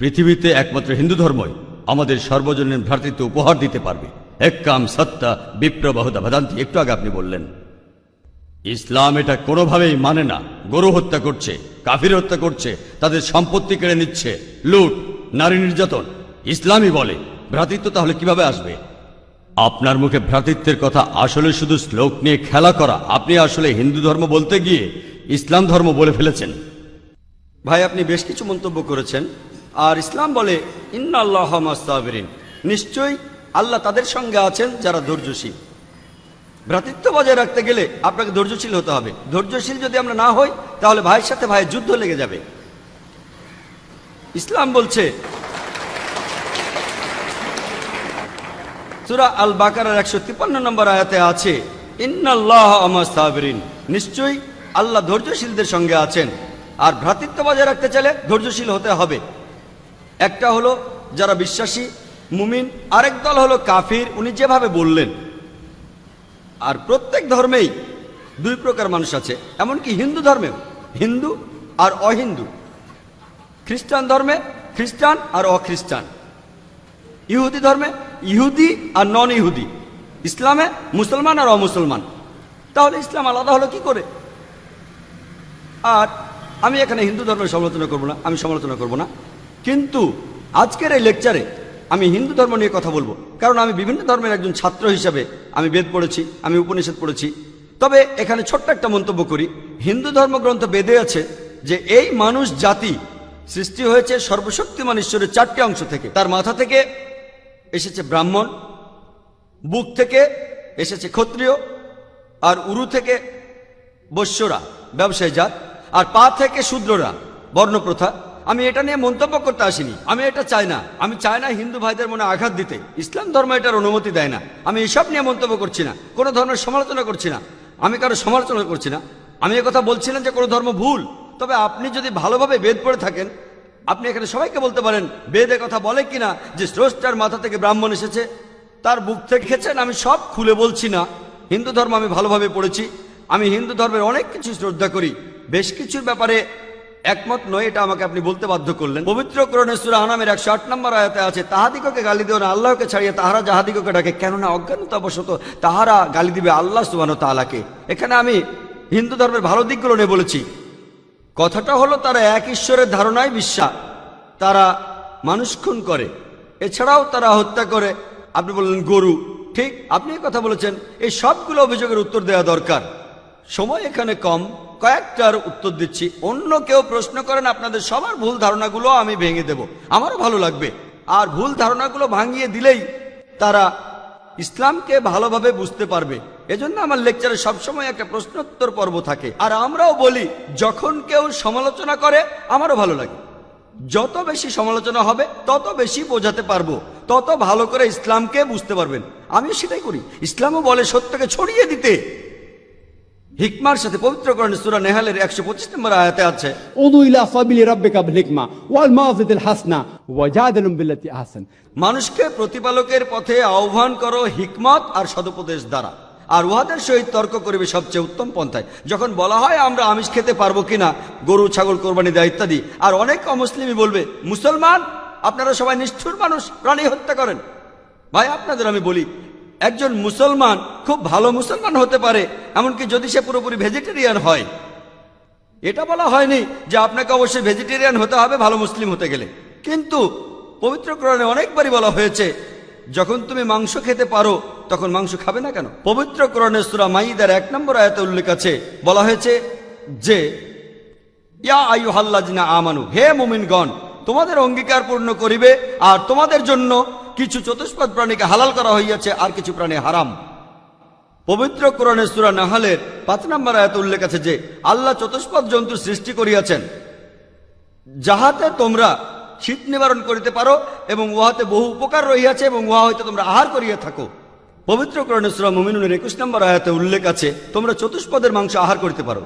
পৃথিবীতে একমাত্র হিন্দু ধর্মই আমাদের সর্বজনীন ভ্রাতৃত্ব উপহার দিতে পারবে। এক কাম সত্তা বিপ্র বহুদা ভদান্তি একটু আগে আপনি বললেন, ইসলাম এটা কোনোভাবেই মানে না। গরু হত্যা করছে, কাফির হত্যা করছে, তাদের সম্পত্তি কেড়ে নিচ্ছে, লুট, নারী নির্যাতন। ইসলামই বলে, ভ্রাতৃত্ব তাহলে কীভাবে আসবে? আপনার মুখে ভ্রাতৃত্বের কথা আসলে শুধু শ্লোক নিয়ে খেলা করা। আপনি আসলে হিন্দু ধর্ম বলতে গিয়ে ইসলাম ধর্ম বলে ফেলেছেন। ভাই, আপনি বেশ কিছু মন্তব্য করেছেন। আর ইসলাম বলে ইন্না আল্লাহ মাস্তাবরিন নিশ্চয়ই আল্লাহ তাদের সঙ্গে আছেন যারা ধৈর্যশীল। ভ্রাতৃত্ব বজায় রাখতে গেলে আপনাকে ধৈর্যশীল হতে হবে। ধৈর্যশীল যদি আমরা না হই, তাহলে ভাইয়ের সাথে ভাইয়ের যুদ্ধ লেগে যাবে। ইসলাম বলছে, সুরা আল বাকারার একশো তিপ্পান্ন নম্বর আয়াতে আছে, ইন্নাল্লাহ নিশ্চয়ই আল্লাহ ধৈর্যশীলদের সঙ্গে আছেন। আর ভ্রাতৃত্ব বজায় রাখতে চাইলে ধৈর্যশীল হতে হবে। একটা হলো যারা বিশ্বাসী, মুমিন, আরেক দল হলো কাফির, উনি যেভাবে বললেন। আর প্রত্যেক ধর্মেই দুই প্রকার মানুষ আছে, এমনকি হিন্দু ধর্মেও, হিন্দু আর অহিন্দু। খ্রিস্টান ধর্মে খ্রিস্টান আর অখ্রিস্টান। ইহুদি ধর্মে ইহুদি আর নন ইহুদি ইসলামে মুসলমান আর অমুসলমান। তাহলে ইসলাম আলাদা হলো কি করে? আর আমি এখানে হিন্দু ধর্মের সমালোচনা করব না, আমি সমালোচনা করব না। কিন্তু আজকের এই লেকচারে আমি হিন্দু ধর্ম নিয়ে কথা বলব। কারণ আমি বিভিন্ন ধর্মের একজন ছাত্র হিসাবে আমি বেদ পড়েছি, আমি উপনিষদ পড়েছি। তবে এখানে ছোট্ট একটা মন্তব্য করি। হিন্দু ধর্মগ্রন্থ বেদে আছে যে এই মানুষ জাতি সৃষ্টি হয়েছে সর্বশক্তিমান ঈশ্বরের চারটি অংশ থেকে। তার মাথা থেকে এসেছে ব্রাহ্মণ, বুক থেকে এসেছে ক্ষত্রিয়, আর উরু থেকে বৈশ্যরা, ব্যবসায়ী জাত, আর পা থেকে শূদ্ররা, বর্ণপ্রথা। আমি এটা নিয়ে মন্তব্য করতে আসিনি। আমি এটা চাই না। আমি চাই না হিন্দু ভাইদের মনে আঘাত দিতে। ইসলাম ধর্ম এটার অনুমতি দেয় না। আমি এসব নিয়ে মন্তব্য করছি না। কোনো ধর্মের সমালোচনা করছি না। আমি কারও সমালোচনা করছি না। আমি কথা বলছি না যে কোনো ধর্ম ভুল। তবে আপনি যদি ভালোভাবে বেদ পড়ে থাকেন, আপনি এখানে সবাইকে বলতে পারেন, বেদে কথা বলে কিনা যে স্রষ্টার মাথা থেকে ব্রাহ্মণ এসেছে, তার বুক থেকে খেছেন আমি সব খুলে বলছি না। হিন্দু ধর্ম আমি ভালোভাবে পড়েছি। আমি হিন্দু ধর্মের অনেক কিছু শ্রদ্ধা করি। বেশ কিছুর ব্যাপারে একমত নয়, এটা আমাকে আপনি বলতে বাধ্য করলেন। পবিত্র করণে সুরা আনামের একশো আট নম্বর আয়াতে আছে, তাহাদিগকে গালি দিও না, আল্লাহকে ছাড়িয়ে তাহারা যাহাদিগকে ডাকে, কেননা অজ্ঞানতাবশত তাহারা গালি দিবে আল্লাহ সুবান তালাকে এখানে আমি হিন্দু ধর্মের ভালো দিকগুলো নিয়ে বলেছি। কথাটা হলো, তারা এক ঈশ্বরের ধারণায় বিশ্বাস, তারা মানুষ খুন করে, এছাড়াও তারা হত্যা করে। আপনি বললেন গরু, ঠিক, আপনি কথা বলেছেন। এই সবগুলো অভিযোগের উত্তর দেওয়া দরকার। সময় এখানে কম কয়েকটার উত্তর দিচ্ছি। অন্য কেউ প্রশ্ন করেন, আপনাদের সবার ভুল ধারণাগুলো আমি ভেঙে দেব। আমারও ভালো লাগবে। আর ভুল ধারণাগুলো ভাঙিয়ে দিলেই তারা ইসলামকে ভালোভাবে বুঝতে পারবে। এজন্য আমার লেকচারে সবসময় একটা প্রশ্নোত্তর পর্ব থাকে। আর আমরাও বলি, যখন কেউ সমালোচনা করে, আমারও ভালো লাগে। যত বেশি সমালোচনা হবে, তত বেশি বোঝাতে পারব। তত ভালো করে ইসলামকে বুঝতে পারবেন। আমিও সেটাই করি। ইসলামও বলে সত্যকে ছড়িয়ে দিতে। হিকমার সাথে পবিত্র করেন সুরা নেহালের 125 নম্বর আয়াতে আছে উদু সাবিলি হিকমা ওয়াল মাউযিতিল হাসনা ওয়াজাদিলুম বিল্লাতি আহসান। মানুষকে প্রতিপালকের পথে আহ্বান করো হিকমত আর সদুপদেশ দ্বারা। আর উহাদের সহিত তর্ক করিবে সবচেয়ে উত্তম পন্থায়। যখন বলা হয় আমরা আমিষ খেতে পারব কিনা গরু ছাগল কোরবানি দেয় ইত্যাদি আর অনেক অমুসলিমই বলবে মুসলমান আপনারা সবাই নিষ্ঠুর মানুষ প্রাণী হত্যা করেন। ভাই আপনাদের আমি বলি একজন মুসলমান খুব ভালো মুসলমান হতে পারে, এমনকি যদি সে পুরোপুরি ভেজিটেরিয়ান হয়। এটা বলা হয়নি যে আপনাকে অবশ্যই ভেজিটেরিয়ান হতে হবে, ভালো মুসলিম হতে গেলে। কিন্তু পবিত্র কোরআনে অনেকবারই বলা হয়েছে, যখন তুমি মাংস খেতে পারো, তখন মাংস খাবে না কেন? পবিত্র কোরআনে সুরা মাইদার এক নম্বর আয়াতে উল্লেখ আছে, বলা হয়েছে যে, ইয়া আয়ু আমানু, হে মুমিনগণ, তোমাদের অঙ্গীকার পূর্ণ করিবে, আর তোমাদের জন্য কিছু চতুষ্পদ প্রাণীকে হালাল করা হইয়াছে, আর কিছু প্রাণী হারাম। পবিত্র কোরআনের সুরা নাহালের পাঁচ নম্বর আয়াত উল্লেখ আছে যে, আল্লাহ চতুষ্পদ জন্তু সৃষ্টি করিয়াছেন। যাহাতে তোমরা শীত নিবারণ করিতে পারো এবং উহাতে বহু উপকার রহিয়াছে এবং উহা হইতে তোমরা আহার করিয়া থাকো। পবিত্র কোরআনের সুরা মুমিনুনের একুশ নম্বর আয়াতে উল্লেখ আছে, তোমরা চতুষ্পদের মাংস আহার করিতে পারো।